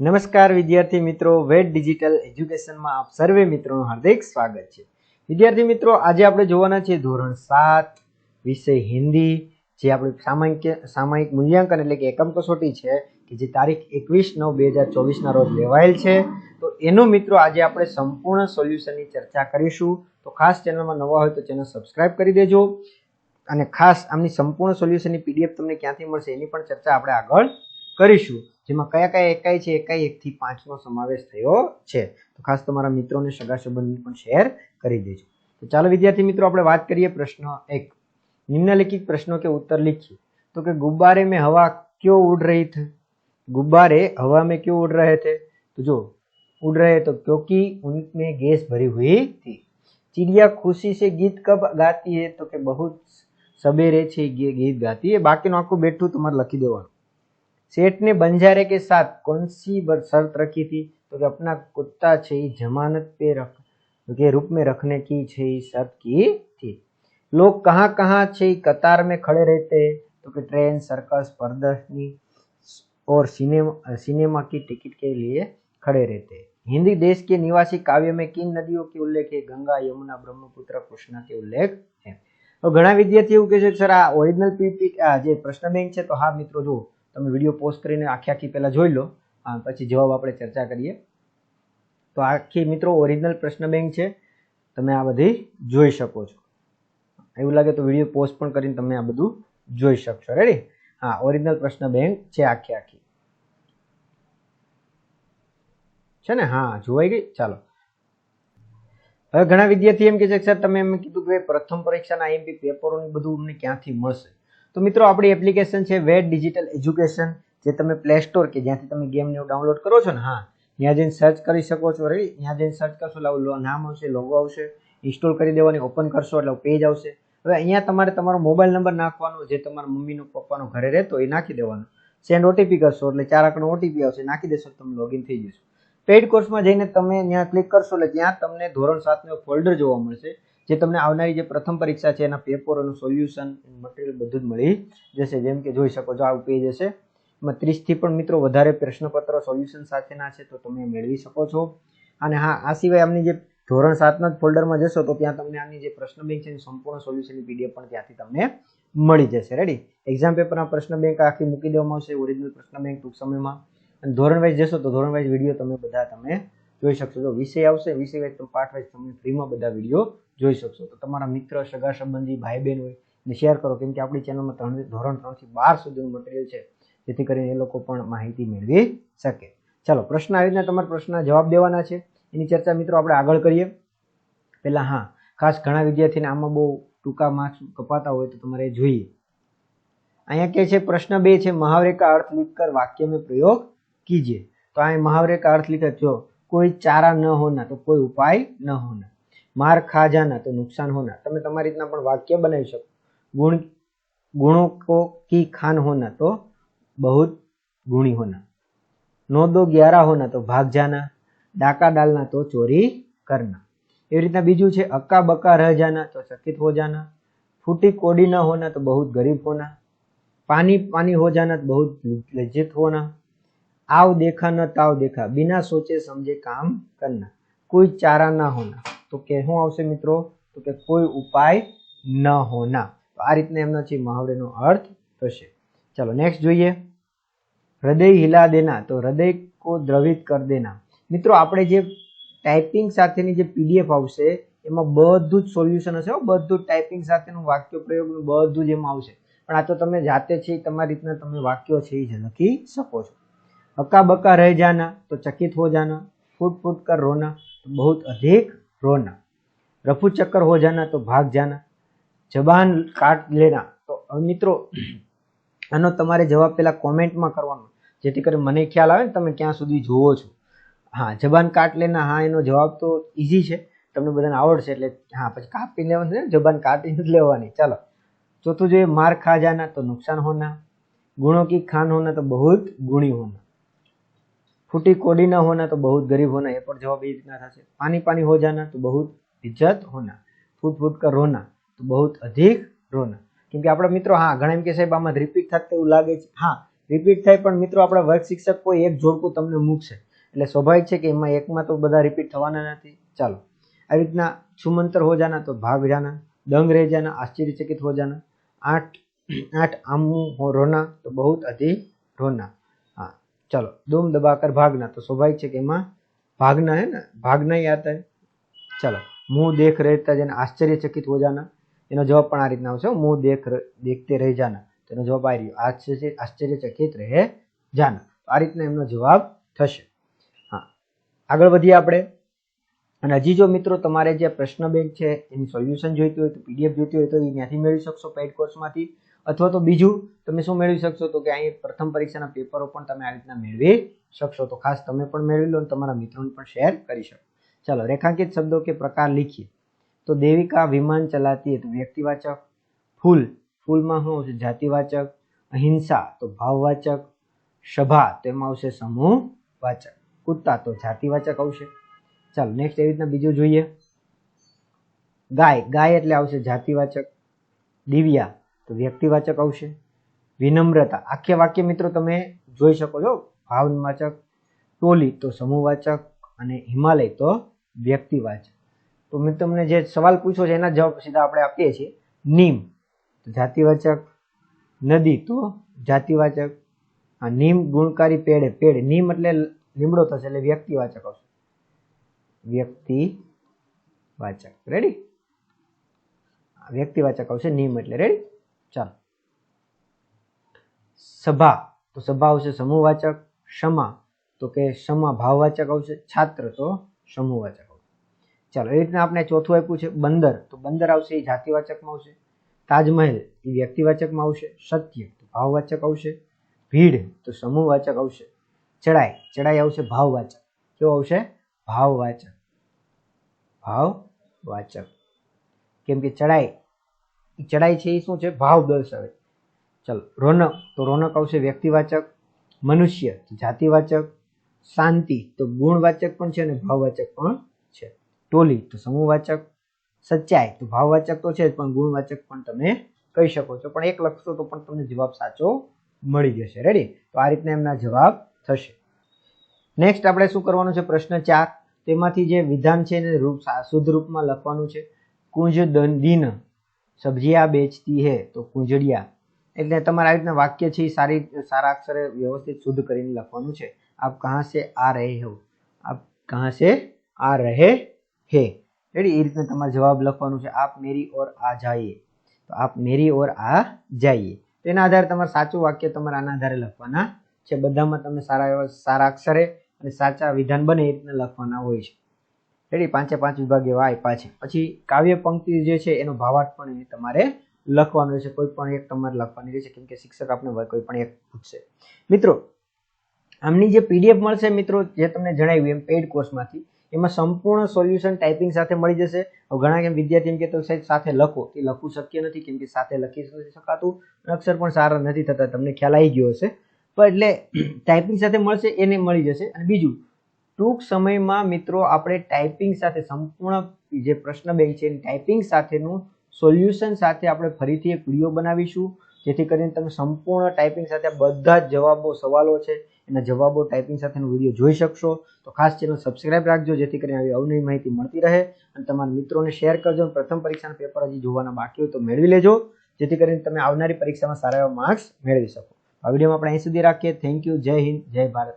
નમસ્કાર વિદ્યાર્થી મિત્રો વેટ ડિજિટલ એજ્યુકેશનમાં આપ સર્વે મિત્રોનું હાર્દિક સ્વાગત છે. વિદ્યાર્થી મિત્રો, આજે આપણે જોવાના છે ધોરણ સાત, વિષય હિન્દી, જે આપણી સામાયિક સામાયિક મૂલ્યાંકન એટલે કે એકમ કસોટી છે, કે જે તારીખ એકવીસ નવ બે હજાર ચોવીસના રોજ લેવાયેલ છે. તો એનું મિત્રો, આજે આપણે સંપૂર્ણ સોલ્યુશનની ચર્ચા કરીશું. તો ખાસ ચેનલમાં નવા હોય તો ચેનલ સબસ્ક્રાઇબ કરી દેજો. અને ખાસ આમની સંપૂર્ણ સોલ્યુશનની પીડીએફ તમને ક્યાંથી મળશે એની પણ ચર્ચા આપણે આગળ કરીશું જેમાં કયા કયા એકાઈ છે એકાઈ એકથી પાંચનો સમાવેશ થયો છે તો ખાસ તમારા મિત્રોને સગા સંબંધી પણ શેર કરી દેજો તો ચાલો વિદ્યાર્થી મિત્રો આપણે વાત કરીએ પ્રશ્ન એક निम्नलिखित प्रश्नों के उत्तर लिखिए तो कि गुब्बारे में हवा क्यों उड़ रही थी गुब्बारे हवा में क्यों उड़ रहे थे तो जो उड़ रहे तो क्योंकि उनमें गैस भरी हुई थी चिड़िया खुशी से गीत कब गाती है तो कि बहुत सवेरे છે गे- गीत गाती है બાકીનું આખું બેઠું તમારે લખી દેવાનું सेठ ने बंजारे के साथ कौन सी बर- शर्त रखी थी तो कि अपना कुत्ता છે ઈ जमानत पे रख के रूप में रखने की છે ઈ शर्त की थी लोग कहाँ कहाँ છે ઈ कतार में खड़े रहते हैं तो कि ट्रेन सर्कस प्रदर्शनी और सिनेमा सिनेमा की टिकट के लिए खड़े रहते हैं हिंदी देश के निवासी काव्य में किन नदियों के उल्लेख है गंगा यमुना ब्रह्मपुत्र कृष्णा के उल्लेख है તો ઘણા વિદ્યાર્થી એવું કહે છે કે સર આ ઓરિજિનલ પીપી આ જે પ્રશ્ન બેંક છે તો હા મિત્રો જો તમે વીડિયો પોસ્ટ કરીને આખી આખી પહેલાં જોઈ લો. પછી જવાબ આપણે ચર્ચા કરીએ. તો આખી મિત્રો ઓરિજિનલ પ્રશ્ન બેંક છે. તમે આ બધી જોઈ શકો છો. એવું લાગે તો વીડિયો પોસ્ટ પણ કરીને તમે આ બધું જોઈ શકશો. રેડી હા, ઓરિજિનલ પ્રશ્ન બેંક છે આખી આખી. છે ને? હા, જોવાઈ ગઈ? ચાલો. હવે ઘણા વિદ્યાર્થી એમ કે છે સર તમે એમ કીધું કે પ્રથમ પરીક્ષાના આઈએમપી પેપરોની બધું અમને ક્યાંથી મળશે? તો મિત્રો, આપણી એપ્લિકેશન છે વેટ ડિજિટલ એજ્યુકેશન જે તમે પ્લે સ્ટોર કે જ્યાંથી તમે ગેમને ડાઉનલોડ કરો છો ને, હા, ત્યાં જઈને સર્ચ કરી શકો છો રેડી ત્યાં જઈને સર્ચ કરશો, એટલે નામ આવશે લોગો આવશે ઇન્સ્ટોલ કરી દેવાની ઓપન કરશો, એટલે પેજ આવશે. હવે અહીંયા તમારે તમારો મોબાઈલ નંબર નાખવાનો, જે તમારા મમ્મીનો, પપ્પાનો ઘરે રહેતો એ નાખી દેવાનો. સેન્ડ ઓટીપી કરશો, એટલે ચાર આંકડો ઓટીપી આવશે, નાખી દેશો, તમે લોગિન થઈ જશો. પેઇડ કોર્સમાં જઈને તમે ત્યાં ક્લિક કરશો, એટલે ત્યાં તમને ધોરણ સાતનો ફોલ્ડર જોવા મળશે. જે તમને આવનારી જે પ્રથમ પરીક્ષા છે, એના પેપરોનું સોલ્યુશન મટીરિયલ બધું જ મળી જશે. જેમ કે જોઈ શકો છો આવું પેજ હશે. એમાં ત્રીસથી પણ મિત્રો વધારે પ્રશ્નપત્ર સોલ્યુશન સાથેના છે, તો તમે મેળવી શકો છો. અને હા, આ સિવાય આમની જે ધોરણ સાતના જ ફોલ્ડરમાં જશો, તો ત્યાં તમને આની જે પ્રશ્ન બેંક છે એની સંપૂર્ણ સોલ્યુશનની પીડીએફ પણ ત્યાંથી તમને મળી જશે. રેડી એક્ઝામ પેપરના પ્રશ્ન બેંક આખી મૂકી દેવામાં આવશે ઓરિજિનલ પ્રશ્ન બેંક ટૂંક સમયમાં. અને ધોરણ વાઇઝ જશો, તો ધોરણ વાઇઝ વીડિયો તમે બધા તમે જોઈ શકશો. જો વિષય આવશે, વિષય વાઇઝ તમે પાઠ વાઇઝ તમે ફ્રીમાં બધા વીડિયો જોઈ શકશો. તો તમારા મિત્ર, સગા સંબંધી ભાઈ બહેન હોય ને શેર કરો. કેમ કે આપણી ચેનલમાં ત્રણ ધોરણ ત્રણથી બાર સુધીનું મટીરિયલ છે. જેથી કરીને એ લોકો પણ માહિતી મેળવી શકે. ચાલો, પ્રશ્ન આવી રીતના તમારા પ્રશ્નના જવાબ દેવાના છે. એની ચર્ચા મિત્રો આપણે આગળ કરીએ. પહેલાં હા, ખાસ ઘણા વિદ્યાર્થીને આમાં બહુ ટૂંકા માર્ક્સ કપાતા હોય તો તમારે જોઈએ. અહીંયા કે છે, પ્રશ્ન બે છે મહાવરે કા અર્થ કર વાક્ય મેં પ્રયોગ કીજે. તો અહીંયા મહાવરે કા અર્થ લિખત જો કોઈ ચારા ન હોના તો કોઈ ઉપાય ન હોના. માર ખાજાના તો નુકસાન હોના. તમે તમારી રીતના પણ વાક્ય બનાવી શકો. ગુણ ગુણો કો કી ખાન હોના તો બહુત ગુણી હોના. નો દો ગ્યારા હોના તો ભાગ જાના. ડાકા ડાલના તો ચોરી કરના. એવી રીતના બીજું છે, અક્કા બક્કા રહ જાના તો ચકિત હો જાના. ફૂટી કોડી ન હોના તો બહુત ગરીબ હોના. પાની પાણી હો જાના તો બહુ લજ્જિત હોના. आव देखा न ताव देखा बिना सोचे समझे काम करना કોઈ ચારા ના હોના તો કે શું આવશે મિત્રો તો કે કોઈ ઉપાય ન હોના તો આ રીતના એમનો છે મહાવરેનો અર્થ થશે ચલો નેક્સ્ટ જોઈએ હૃદય હિલા દેના તો હૃદય કો દ્રવિત કર દેના મિત્રો આપણે જે ટાઈપિંગ સાથેની જે પીડીએફ આવશે એમાં બધું જ સોલ્યુશન હશે હો, બધું ટાઈપિંગ સાથેનું વાક્ય પ્રયોગનું બધું જ એમાં આવશે પણ આ તો તમે જાતે છે તમારી રીતના તમે વાક્યો છે એ જ લખી શકો છો हक्का बक्का रह जाना तो चकित हो जाना फूट फूट कर रोना तो बहुत अधिक रोना रफू चक्कर हो जाना तो भाग जाना જબાન કાટ લેના, તો મિત્રો, આનો તમારે જવાબ પેલા કોમેન્ટમાં કરવાનો. જેથી કરી મને ખ્યાલ આવે ને તમે ક્યાં સુધી જુઓ છો. હા, જબાન કાટ લેના, હા, એનો જવાબ તો ઇઝી છે. તમને બધાને આવડશે એટલે, હા, પછી કાપી લેવાનું છે જબાન કાપી જ લેવાની. ચાલો. ચોથું જોઈએ, માર ખા જાના, તો નુકસાન હોના. ગુણો કી ખાન હોના, તો બહુ જ ગુણી હોના. ફૂટી कोडी ना होना तो बहुत ગરીબ હોના. એ પણ જવાબ એ રીતના થશે. पानी पानी हो जाना तो बहुत ઇજ્જત હોના. ફૂટ ફૂટ કર રોના તો બહુ અધિક રોના. કેમ કે આપણા મિત્રો, હા, ઘણા એમ કે સાહેબ, આમાં રિપીટ થાય તેવું લાગે છે. હા રિપીટ થાય પણ મિત્રો, આપણા વર્ગ શિક્ષક કોઈ એક જોડકું તમને મૂકશે. એટલે સ્વાભાવિક છે કે એમાં એકમાં તો બધા રિપીટ થવાના નથી. ચાલો. આવી રીતના છુમંતર હો જાના તો ભાગ જાના, દંગ રહી જાના, આશ્ચર્યચકિત હો જાના. આઠ આઠ આમું હો રોના તો બહુ અધિક રોના. चलो दुम दबाकर ભાગના, તો स्वाभाविक છે કે એમાં ભાગના હે ને ભાગના ય આતા હે. ચલો मुंह देख રહેતા જેને આશ્ચર્યચકિત હો જાના. એનો જવાબ પણ આ રીતના આવશે मुंह દેખ देखते रह जाना તો એનો જવાબ આવી રહ્યો, આશ્ચર્ય, આશ્ચર્યચકિત રહે જાના. આ રીતના એમનો જવાબ થશે. હા, આગળ વધીએ આપણે. અને હજી જો મિત્રો તમારે જે પ્રશ્ન બેંક છે, એની સોલ્યુશન જોઈતી હોય, તો પીડીએફ જોઈતી હોય, તો એ ત્યાંથી મેળવી શકશો પેઇડ કોર્સમાંથી. અથવા તો બીજું, તમે શું મેળવી શકશો? તો કે અહીં પ્રથમ પરીક્ષાના પેપરો પણ તમે આ રીતના મેળવી શકશો. તો ખાસ તમે પણ મેળવી લો અને તમારા મિત્રોને પણ શેર કરી શકો. ચાલો, રેખાંકિત શબ્દો કે પ્રકાર લીખીએ. તો દેવિકા વિમાન ચલાતી તો વ્યક્તિવાચક. ફૂલ, ફૂલમાં શું આવશે? જાતિવાચક. અહિંસા તો ભાવવાચક. સભા તો એમાં આવશે સમૂહવાચક. કુત્તા તો જાતિવાચક આવશે. ચાલો નેક્સ્ટ એવી રીતના બીજું જોઈએ. ગાય ગાય એટલે આવશે જાતિવાચક. દિવ્યા તો વ્યક્તિવાચક આવશે. વિનમ્રતા. આખે વાક્ય મિત્રો તમે જોઈ શકો છો. ભાવવાચક, ટોલી તો સમૂહવાચક અને હિમાલય તો વ્યક્તિવાચક. તો મેં તમને જે સવાલ પૂછ્યો છે એના જવાબ સીધા આપણે આપીએ છીએ. નીમ તો જાતિવાચક, નદી તો જાતિવાચક. આ નીમ ગુણકારી પેડે પેડ નીમ એટલે લીમડો થશે એટલે વ્યક્તિવાચક આવશે. વ્યક્તિવાચક. રેડી વ્યક્તિવાચક આવશે. નીમ એટલે રેડી ચાલો. સભા. તો સભા આવશે સમૂહવાચક ક્ષમા તો કે ક્ષમા ભાવવાચક આવશે, છાત્ર. તો સમૂહવાચક આવશે. ચાલો, એ રીતના આપણે ચોથું આપ્યું છે, બંદર. તો બંદર આવશે, એ જાતિવાચકમાં આવશે. તાજમહેલ, એ વ્યક્તિવાચકમાં આવશે, સત્ય. તો ભાવવાચક આવશે, ભીડ. તો સમૂહવાચક આવશે, ચડાઈ. ચડાઈ આવશે, ભાવવાચક. કેવો આવશે? ભાવવાચક. ભાવવાચક. કેમ કે ચડાઈ ચડાઈ છે એ શું છે? ભાવ દર્શાવે. ચલો, રોનક. તો રોનક આવશે વ્યક્તિવાચક, મનુષ્ય, જાતિવાચક, શાંતિ. તો ગુણવાચક પણ છે અને ભાવવાચક પણ છે. ટોલી. તો સમૂહવાચક સચ્ચાઈ. તો ભાવવાચક તો છે જ, પણ ગુણવાચક પણ તમે કહી શકો છો. પણ એક લખશો તો પણ તમને જવાબ સાચો મળી જશે. રેડી તો આ રીતના એમના જવાબ થશે. નેક્સ્ટ આપણે શું કરવાનું છે? પ્રશ્ન ચાર. તેમાંથી જે વિધાન છે એને રૂપ, શુદ્ધ રૂપમાં લખવાનું છે. કુંજ દિન સબ્જીયા બેચતી હે તો કુંજડિયા એટલે તમારે આવી રીતના વાક્ય છે, એ સારી સારા અક્ષરે વ્યવસ્થિત શુદ્ધ કરીને લખવાનું છે. આપ કહાં સે આ રહે હો? આપ કહાં સે આ રહે હે? રેડી એ રીતના તમારે જવાબ લખવાનું છે, આપ મેરી ઓર આ જાઈએ. તો આપ મેરી ઓર આ જાઈએ. તેના આધારે તમારે સાચું વાક્ય તમારે આના આધારે લખવાના છે. બધામાં તમે સારા એવા સારા અક્ષરે અને સાચા વિધાન બને એ રીતના લખવાના હોય છે. રેડી? પાંચે પાંચ વિભાગ એવા આપ્યા પછી કાવ્ય પંક્તિ જે છે, એનો ભાવાર્થ પણ તમારે લખવાનો રહેશે. કોઈ પણ એક તમારે લખવાની રહેશે, કેમ કે શિક્ષક આપણે કોઈ પણ એક પૂછશે. મિત્રો, આમની જે પીડીએફ મળશે મિત્રો, જે તમને જણાવ્યું એમ પેઇડ કોર્સમાંથી એમાં સંપૂર્ણ સોલ્યુશન ટાઈપિંગ સાથે મળી જશે. ઘણા કેમ વિદ્યાર્થી એમ તો સાહેબ, સાથે લખો. એ લખવું શક્ય નથી, કેમ કે સાથે લખી નથી શકાતું. અક્ષર પણ સારા નથી થતા, તમને ખ્યાલ આવી ગયો હશે. પણ એટલે ટાઈપિંગ સાથે મળશે, એને મળી જશે. અને બીજું ટૂંક સમયમાં મિત્રો આપણે ટાઈપિંગ સાથે સંપૂર્ણ જે પ્રશ્ન બે છે ટાઈપિંગ સાથેનું સોલ્યુશન સાથે આપણે ફરીથી એક વીડિયો બનાવીશું, જેથી કરીને તમે સંપૂર્ણ ટાઈપિંગ સાથે બધા જ જવાબો, સવાલો છે, એના જવાબો ટાઈપિંગ સાથેનો વીડિયો જોઈ શકશો. તો ખાસ ચેનલ સબસ્ક્રાઇબ રાખજો, જેથી કરીને આવી અવનવી માહિતી મળતી રહે અને તમારા મિત્રોને શેર કરજો અને પ્રથમ પરીક્ષાના પેપર હજી જોવાના બાકી હોય તો મેળવી લેજો, જેથી કરીને તમે આવનારી પરીક્ષામાં સારા એવા માર્ક્સ મેળવી શકો. આ વિડીયોમાં આપણે અહીં સુધી રાખીએ. થેન્ક યુ જય હિન્દ. જય ભારત.